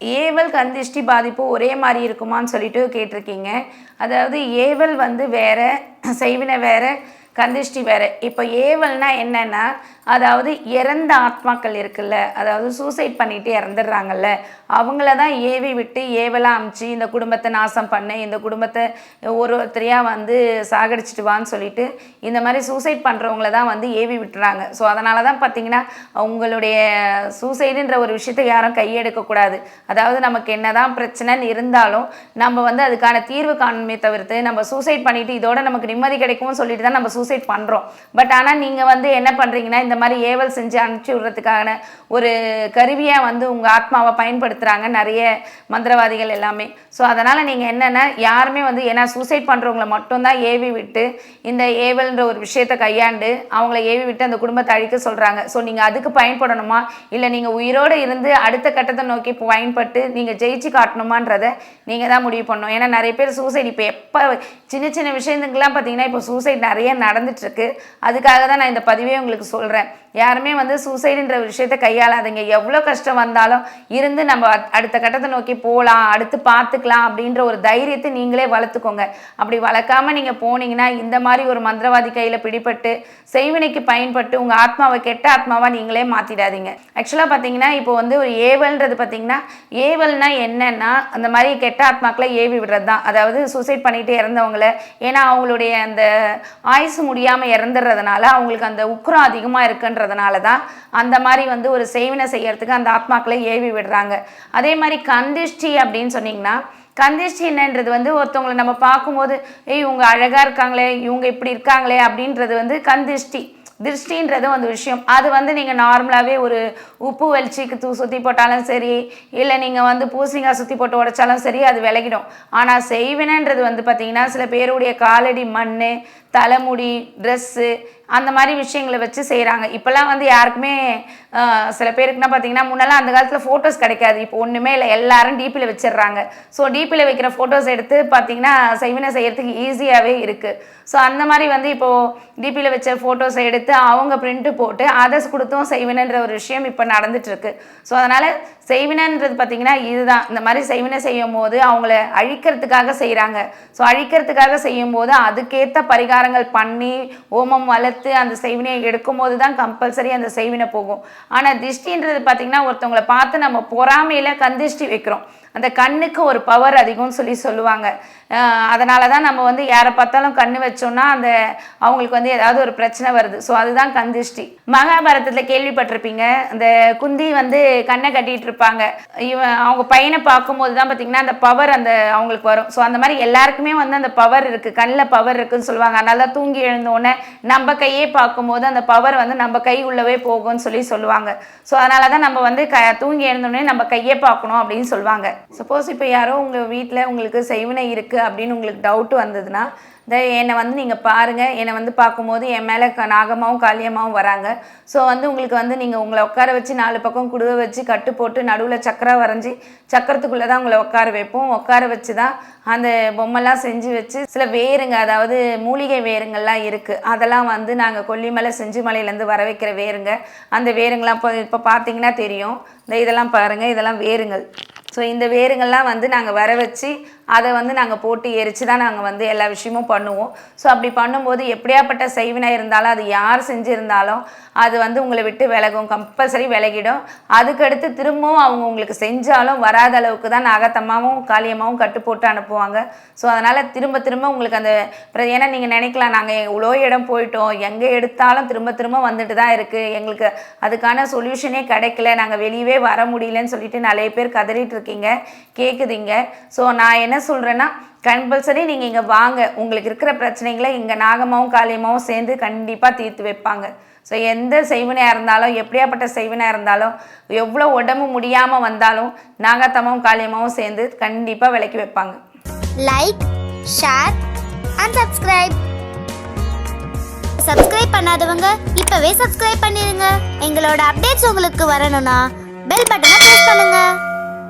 ஏவல் கந்திஷ்டி பாதிப்பு ஒரே மாதிரி இருக்குமான்னு சொல்லிட்டு கேட்டிருக்கீங்க. அதாவது ஏவல் வந்து வேற செய்வினை வேற கந்திஷ்டி வேற. இப்போ ஏவல்னா என்னன்னா அதாவது இறந்த ஆத்மாக்கள் இருக்குல்ல அதாவது சூசைட் பண்ணிட்டு இறந்துடுறாங்கல்ல அவங்கள தான் ஏவி விட்டு ஏவலாக அமுச்சு இந்த குடும்பத்தை நாசம் பண்ணு இந்த குடும்பத்தை ஒரு ஒருத்தரையாக வந்து சாகடிச்சிட்டு வான்னு சொல்லிட்டு இந்த மாதிரி சூசைட் பண்ணுறவங்கள தான் வந்து ஏவி விட்டுறாங்க. ஸோ அதனால தான் பார்த்தீங்கன்னா அவங்களுடைய சூசைடுன்ற ஒரு விஷயத்தை யாரும் கையெடுக்கக்கூடாது அதாவது நமக்கு என்னதான் பிரச்சனைன்னு இருந்தாலும் நம்ம வந்து அதுக்கான தீர்வு காணுமே தவிர்த்து நம்ம சூசைட் பண்ணிட்டு இதோட நமக்கு நிம்மதி கிடைக்கும்னு சொல்லிட்டு தான் நம்ம சூசைட் சூசைட் பண்ணுறோம் பட் ஆனால் நீங்கள் வந்து என்ன பண்ணுறீங்கன்னா இந்த மாதிரி ஏவல் செஞ்சு அனுப்பிச்சி விடுறதுக்கான ஒரு கருவியாக வந்து உங்கள் ஆத்மாவை பயன்படுத்துகிறாங்க நிறைய மந்திரவாதிகள் எல்லாமே. ஸோ அதனால் நீங்கள் என்னென்னா யாருமே வந்து ஏன்னா சூசைட் பண்ணுறவங்கள மட்டும்தான் ஏவி விட்டு இந்த ஏவல்ன்ற ஒரு விஷயத்தை கையாண்டு அவங்கள ஏவி விட்டு அந்த குடும்பத்தை அழிக்க சொல்கிறாங்க ஸோ நீங்கள் அதுக்கு பயன்படணுமா? இல்லை நீங்கள் உயிரோடு இருந்து அடுத்த கட்டத்தை நோக்கி பயன்பட்டு நீங்கள் ஜெயிச்சு காட்டணுமான்றதை நீங்கள் தான் முடிவு பண்ணணும். ஏன்னா நிறைய பேர் சூசைட் இப்போ எப்போ சின்ன சின்ன விஷயத்துக்கெல்லாம் பார்த்தீங்கன்னா இப்போ சூசைட் நிறைய நடந்துட்டுருக்கு. அதுக்காக தான் நான் இந்த பதிவே உங்களுக்கு சொல்கிறேன் யாருமே வந்து சூசைடுன்ற ஒரு விஷயத்தை கையாளாதீங்க. எவ்வளோ கஷ்டம் வந்தாலும் இருந்து நம்ம அடுத்த கட்டத்தை நோக்கி போகலாம் அடுத்து பார்த்துக்கலாம் அப்படின்ற ஒரு தைரியத்தை நீங்களே வளர்த்துக்கோங்க. அப்படி வளர்க்காம நீங்கள் போனீங்கன்னா இந்த மாதிரி ஒரு மந்திரவாதி கையில் பிடிபட்டு செய்வினைக்கு பயன்பட்டு உங்கள் ஆத்மாவை கெட்ட ஆத்மாவாக நீங்களே மாற்றிடாதீங்க ஆக்சுவலாக பார்த்தீங்கன்னா இப்போ வந்து ஒரு ஏவல்ன்றது பார்த்தீங்கன்னா ஏவல்னா என்னன்னா அந்த மாதிரி கெட்ட ஆத்மாக்களை ஏவி விடுறது தான் அதாவது சூசைட் பண்ணிட்டு இறந்தவங்கள ஏன்னா அவங்களுடைய அந்த ஆயுசு முடியாமல் இறந்துடுறதுனால அவங்களுக்கு அந்த உக்குரம் அதிகமாக இருக்குன்றதுனால தான் அந்த மாதிரி வந்து ஒரு செய்வினை செய்யறதுக்கு அந்த ஆத்மாக்களை ஏவி விடுறாங்க. அதே மாதிரி கந்திஷ்டி அப்படின்னு சொன்னீங்கன்னா கந்திஷ்டி என்னன்றது வந்து ஒருத்தவங்களை நம்ம பார்க்கும்போது ஏய் இவங்க அழகாக இருக்காங்களே இவங்க இப்படி இருக்காங்களே அப்படின்றது வந்து கந்திஷ்டி. திருஷ்டின்றது ஒரு விஷயம். அது வந்து நீங்கள் நார்மலாகவே ஒரு உப்பு வெளிச்சிக்கு தூ சுற்றி போட்டாலும் சரி இல்லை நீங்கள் வந்து பூசணிக்காய் சுற்றி போட்டு உடைச்சாலும் சரி அது விலகிடும். ஆனால் செய்வினன்றது வந்து பார்த்திங்கன்னா சில பேருடைய காலடி மண் தலைமுடி ட்ரெஸ்ஸு அந்த மாதிரி விஷயங்களை வச்சு செய்கிறாங்க இப்போல்லாம் வந்து யாருக்குமே சில பேருக்குன்னா பார்த்தீங்கன்னா முன்னெல்லாம் அந்த காலத்தில் ஃபோட்டோஸ் கிடைக்காது. இப்போ ஒன்றுமே இல்லை. எல்லாரும் டிபியில் வச்சிடுறாங்க ஸோ டிபியில் வைக்கிற ஃபோட்டோஸ் எடுத்து பார்த்தீங்கன்னா செய்வினை செய்கிறதுக்கு ஈஸியாகவே இருக்குது ஸோ அந்த மாதிரி வந்து இப்போது டிபியில் வச்ச ஃபோட்டோஸை எடுத்து அவங்க பிரிண்ட்டு போட்டு அதை கொடுத்தும் செய்வினைன்ற ஒரு விஷயம் இப்போ நடந்துட்டுருக்கு. ஸோ அதனால் செய்வினைன்றது பார்த்தீங்கன்னா இதுதான். இந்த மாதிரி செய்வினை செய்யும் போது அவங்கள அழிக்கிறதுக்காக செய்கிறாங்க ஸோ அழிக்கிறதுக்காக செய்யும்போது அதுக்கேற்ற பரிகாரங்கள் பண்ணி ஓமம் வளர்த்து அந்த செய்வினையை எடுக்கும் போது தான் கம்பல்சரி அந்த செய்வினை போகும். ஆனால் திஷ்டின்றது பார்த்தீங்கன்னா ஒருத்தவங்கள பார்த்து நம்ம பொறாமையில் கந்திஷ்டி வைக்கிறோம். அந்த கண்ணுக்கு ஒரு பவர் அதிகம்னு சொல்லி சொல்லுவாங்க. அதனால தான் நம்ம வந்து யாரை பார்த்தாலும் கண்ணு வச்சோம்னா அந்த அவங்களுக்கு வந்து ஏதாவது ஒரு பிரச்சனை வருது. ஸோ அதுதான் கந்திஷ்டி மகாபாரதத்தில் கேள்விப்பட்டிருப்பீங்க. அந்த குந்தி வந்து கண்ணை கட்டிகிட்டு இருப்பாங்க. இவன் அவங்க பையனை பார்க்கும்போது தான் பார்த்தீங்கன்னா அந்த பவர் அந்த அவங்களுக்கு வரும். ஸோ அந்த மாதிரி எல்லாருக்குமே வந்து அந்த பவர் இருக்குது கண்ணில் பவர் இருக்குதுன்னு சொல்லுவாங்க. அதனால தான் தூங்கி எழுந்தோடனே நம்ம கையே பார்க்கும்போது அந்த பவர் வந்து நம்ம கை உள்ளவே போகும்னு சொல்லி சொல்லுவாங்க. ஸோ அதனால தான் நம்ம வந்து க தூங்கி எழுந்தோடனே நம்ம கையே பார்க்கணும் அப்படின்னு சொல்லுவாங்க. சப்போஸ் இப்போ யாரோ உங்கள் வீட்டில் உங்களுக்கு செய்வினை இருக்குது அப்படின்னு உங்களுக்கு டவுட் வந்ததுன்னா இந்த என்னை வந்து நீங்கள் பாருங்கள் என்னை வந்து பார்க்கும்போது என் மேலே க நாகமாகவும் காளியமாகவும் வராங்க. ஸோ வந்து உங்களுக்கு வந்து நீங்கள் உங்களை உட்கார வச்சு நாலு பக்கம் குடுவை வச்சு கட்டு போட்டு நடுவில் சக்கரம் வரைஞ்சி சக்கரத்துக்குள்ளே தான் உங்களை உட்கார வைப்போம். உட்கார வச்சு தான் அந்த பொம்மைலாம் செஞ்சு வச்சு சில வேருங்க அதாவது மூலிகை வேருங்கள்லாம் இருக்குது அதெல்லாம் வந்து நாங்கள் கொல்லிமலை செஞ்சிமலையிலேருந்து வர வைக்கிற வேருங்க. அந்த வேருங்கள்லாம் இப்போ இப்போ பார்த்தீங்கன்னா தெரியும். இந்த இதெல்லாம் பாருங்கள் இதெல்லாம் வேருங்கள். ஸோ இந்த வேருங்கள்லாம் வந்து நாங்கள் வர வச்சு அதை வந்து நாங்கள் போட்டு எரித்து தான் நாங்கள் வந்து எல்லா விஷயமும் பண்ணுவோம். ஸோ அப்படி பண்ணும்போது எப்படியாப்பட்ட செய்வினை இருந்தாலும் அது யார் செஞ்சுருந்தாலும் அது வந்து உங்களை விட்டு விலகும் கம்பல்சரி விலகிடும். அதுக்கடுத்து திரும்பவும் அவங்க உங்களுக்கு செஞ்சாலும் வராத அளவுக்கு தான் நாகத்தம்மாவும் காளியம்மாவும் கட்டு போட்டு அனுப்புவாங்க. ஸோ அதனால் திரும்ப திரும்ப உங்களுக்கு அந்த ஏன்னா நீங்கள் நினைக்கலாம் நாங்கள் இவ்வளோ இடம் போயிட்டோம் எங்கே எடுத்தாலும் திரும்ப திரும்ப வந்துட்டு தான் இருக்குது எங்களுக்கு அதுக்கான சொல்யூஷனே கிடைக்கல நாங்கள் வெளியவே வர முடியலன்னு சொல்லிட்டு நிறைய பேர் கதறிட்டு இருக்கீங்க கேட்குதீங்க ஸோ நான் என்ன என்ன சொல்கிறேன்னா கம்பல்சரி நீங்கள் இங்கே வாங்க. உங்களுக்கு இருக்கிற பிரச்சனைகளை இங்கே நாகமாவும் காளியமாவும் சேர்ந்து கண்டிப்பாக தீர்த்து வைப்பாங்க. ஸோ எந்த செய்வினையாக இருந்தாலும் எப்படியாப்பட்ட செய்வினையாக இருந்தாலும் எவ்வளோ உடம்பு முடியாமல் வந்தாலும் நாகத்தம்மாவும் காளியமாவும் சேர்ந்து கண்டிப்பாக விலக்கி வைப்பாங்க. Like share and subscribe subscribe பண்ணாதவங்க இப்பவே சப்ஸ்கிரைப் பண்ணிருங்க. எங்களோட அப்டேட்ஸ் உங்களுக்கு வரணும்னா பெல் பட்டனை ப்ரெஸ் பண்ணுங்க.